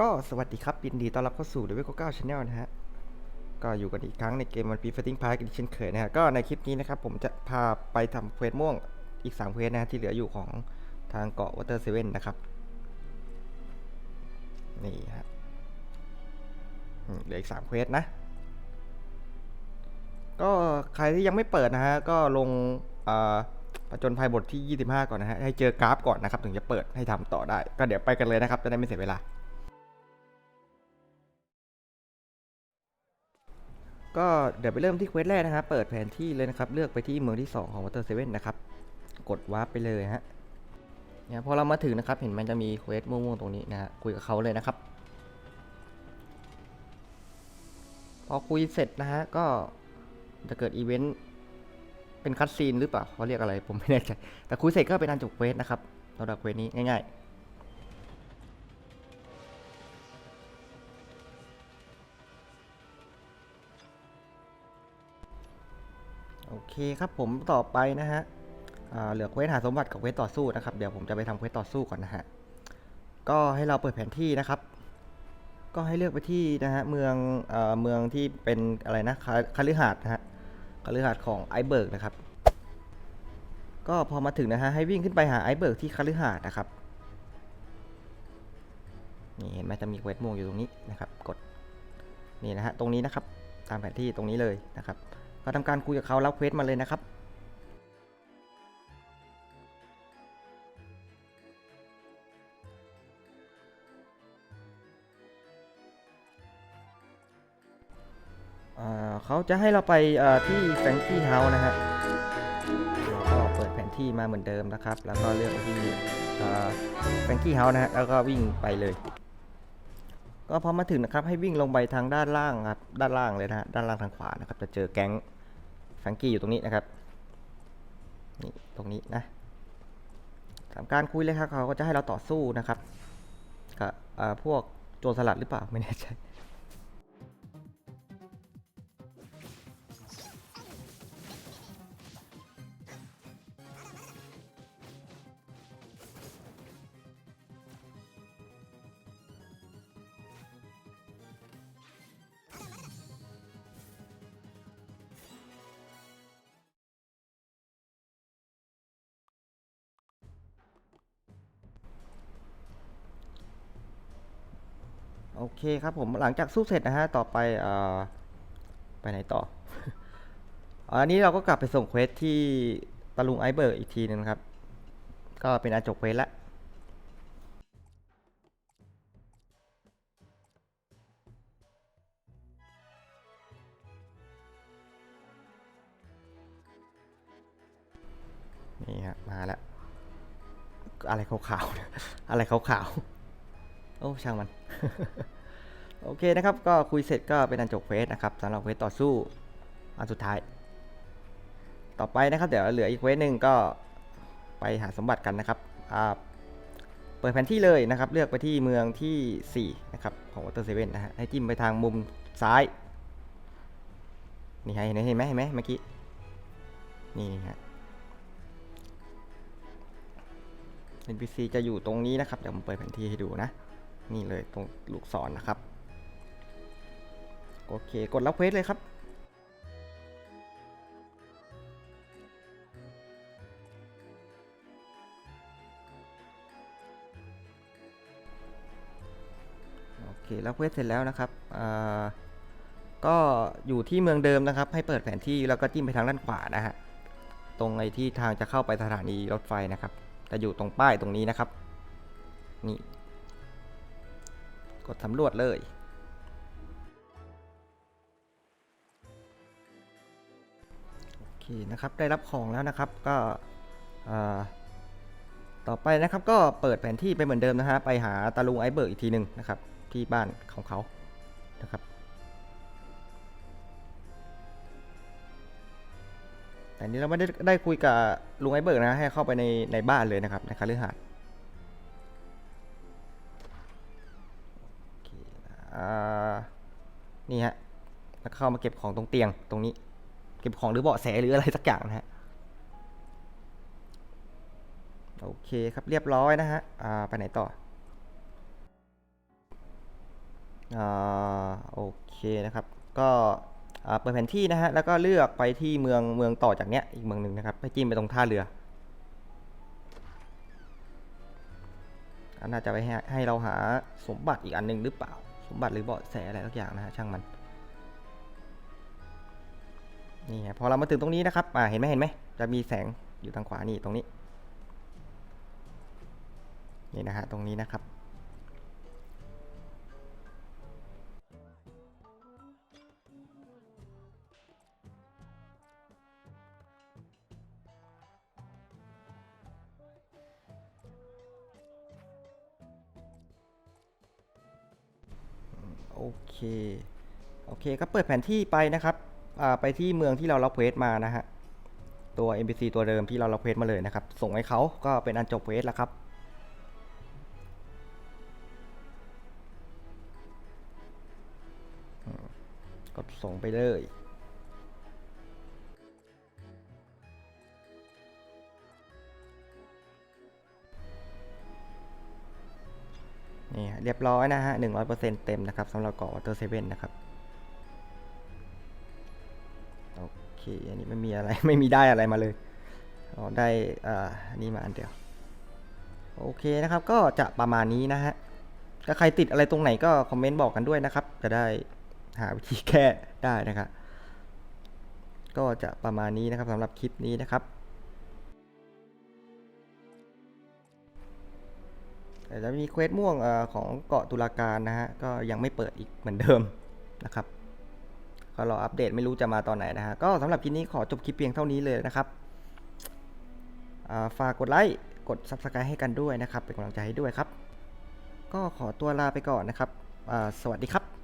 ก็สวัสดีครับยินดีต้อนรับเข้าสู่ Level 9 Channel นะฮะ ก็อยู่กันอีกครั้งในเกมวันปี Fighting Park อีกเช่นเคยนะฮะ ก็ในคลิปนี้นะครับผมจะพาไปทำเควสม่วงอีก3เควสนะฮะที่เหลืออยู่ของทางเกาะ Water Seven นนะครับ นี่ฮะอืมเหลืออีก3เควสนะ ก็ใครที่ยังไม่เปิดนะฮะ ก็ลงอ่าประจนภัยบทที่ 25 ก่อนนะฮะ ให้เจอกราฟก่อนนะครับ ถึงจะเปิดให้ทำต่อได้ ก็เดี๋ยวไปกันเลยนะครับ จะได้ไม่เสียเวลา ก็เดี๋ยวไปเริ่มที่เควสแรกนะครับ เปิดแผนที่เลยนะครับ เลือกไปที่เมืองที่ 2 ของ Water Seven นนะครับ กดวาร์ปไปเลยฮะเนี่ยพอเรามาถึงนะครับ เห็นมันจะมีเควสม่วงๆตรงนี้นะฮะ คุยกับเขาเลยนะครับ พอคุยเสร็จนะฮะ ก็จะเกิดอีเวนต์ เป็นคัดซีนหรือเปล่าเขาเรียกอะไร ผมไม่แน่ใจ แต่คุยเสร็จก็เป็นอันจบเควสนะครับสำหรับเควสนี้ง่ายๆ โอเคครับผมต่อไปนะฮะเหลือเควสหาสมบัติกับเควสต่อสู้นะครับ เดี๋ยวผมจะไปทำเควสต่อสู้ก่อนนะฮะ ก็ให้เราเปิดแผนที่นะครับ ก็ให้เลือกไปที่นะฮะเมืองเอ่อเมืองที่เป็นอะไรนะคาคาลือหาดนะฮะคาลือหาดของไอเบิร์กนะครับ ก็พอมาถึงนะฮะให้วิ่งขึ้นไปหาไอเบิร์กที่คาลือหาดนะครับนี่เห็นไหมจะมีเควสม่วงอยู่ตรงนี้นะครับ กดนี่นะฮะตรงนี้นะครับ ตามแผนที่ตรงนี้เลยนะครับ ก็ทำการคุยกับเขารับเควสมาเลยนะครับเขาจะให้เราไปที่แฟงกี้เฮาส์นะฮะเราก็เปิดแผนที่มาเหมือนเดิมนะครับ แล้วก็เลือกไปที่แฟงกี้เฮาส์นะฮะ แล้วก็วิ่งไปเลย ก็พอมาถึงนะครับให้วิ่งลงไปทางด้านล่างครับ ด้านล่างเลยนะฮะ ด้านล่างทางขวานะครับ จะเจอแก๊ง แฟรงกี้อยู่ตรงนี้นะครับนี่ตรงนี้นะทำการคุยเลยครับเขาก็จะให้เราต่อสู้นะครับกับอ่าพวกโจรสลัดหรือเปล่าไม่แน่ใจ โอเคครับผมหลังจากสู้เสร็จนะฮะ ต่อไปเอ่อไปไหนต่อ อันนี้เราก็กลับไปส่งเควสที่ตะลุงไอเบิร์กอีกทีนึงครับ ก็เป็นอันจบเควสละนี่ฮะมาแล้ว อะไรขาวๆอะไรขาวๆโอ้ช่างมัน โอเคนะครับ ก็คุยเสร็จก็เป็นอันจบเควสนะครับสำหรับเควสต่อสู้อันสุดท้าย ต่อไปนะครับ เดี๋ยวเหลืออีกเควสหนึ่งก็ไปหาสมบัติกันนะครับเปิดแผนที่เลยนะครับ เลือกไปที่เมืองที่ 4 นะครับ ของ Water Seven นะฮะให้จิ้มไปทางมุมซ้ายนี่ฮะเห็นไหมเห็นไหมเห็นไหมเมื่อกี้นี่ฮะ NPC จะอยู่ตรงนี้นะครับ เดี๋ยวผมเปิดแผนที่ให้ดูนะ นี่เลยตรงลูกศรนนะครับ โอเค กดรับเควสเลยครับโอเครับเควสเสร็จแล้วนะครับ ก็อยู่ที่เมืองเดิมนะครับ ให้เปิดแผนที่แล้วก็จิ้มไปทางด้านขวานะฮะ ตรงไอ้ที่ทางจะเข้าไปสถานีรถไฟนะครับ จะอยู่ตรงป้ายตรงนี้นะครับ นี่ กดสำรวจเลย โอเคนะครับ ได้รับของแล้วนะครับ ก็ต่อไปนะครับก็เปิดแผนที่ไปเหมือนเดิมนะฮะ ไปหาตาลุงไอเบิร์กอีกทีหนึ่งนะครับ ที่บ้านของเขา นะครับ แต่นี้เราไม่ได้ได้คุยกับลุงไอเบิร์กนะ ให้เข้าไปในในบ้านเลยนะครับในคาลือหาด นี่ฮะแล้วเข้ามาเก็บของตรงเตียงตรงนี้ เก็บของหรือเบาะแสหรืออะไรสักอย่างนะฮะโอเคครับเรียบร้อยนะฮะไปไหนต่ออโอเคนะครับ ก็เปิดแผนที่นะฮะแล้วก็เลือกไปที่เมืองเมืองต่อจากเนี้ยอีกเมืองหนึ่งนะครับให้จิ้มไปตรงท่าเรืออันน่าจะไปให้ให้เราหาสมบัติอีกอันหนึ่งหรือเปล่า สมบัติหรือเบาะแสอะไรสักอย่างนะฮะช่างมันนี่ฮะพอเรามาถึงตรงนี้นะครับอ่าเห็นไหมเห็นไหมจะมีแสงอยู่ทางขวานี่ตรงนี้นี่นะฮะตรงนี้นะครับ โอเคโอเคก็เปิดแผนที่ไปนะครับไปที่เมืองที่เรารับเควสมานะฮะตัว NPC ตัวเดิมที่เรารับเควสมาเลยนะครับ ส่งให้เขาก็เป็นอันจบเควสแล้วครับกดส่งไปเลย นี่เรียบร้อยนะฮะหนึ่งร้อยเปอร์เซ็นต์เต็มนะครับสำหรับเกาะวอเตอร์เซเว่นนะครับโอเคอันนี้ไม่มีอะไรไม่มีได้อะไรมาเลยอ๋อได้อ่านนี้มาอันเดียวโอเคนะครับก็จะประมาณนี้นะฮะถ้าใครติดอะไรตรงไหนก็คอมเมนต์บอกกันด้วยนะครับ จะได้หาวิธีแก้ได้นะครับก็จะประมาณนี้นะครับสำหรับคลิปนี้นะครับ แต่จะมีเควสม่วงอของเกาะตุลาการนะฮะ ก็ยังไม่เปิดอีกเหมือนเดิมนะครับก็รออัปเดตไม่รู้จะมาตอนไหนนะฮะ ก็สำหรับคลิปนี้ขอจบคลิปเพียงเท่านี้เลยนะครับ ฝากกดไลค์กด Subscribe ให้กันด้วยนะครับ เป็นกำลังใจให้ด้วยครับ ก็ขอตัวลาไปก่อนนะครับ สวัสดีครับ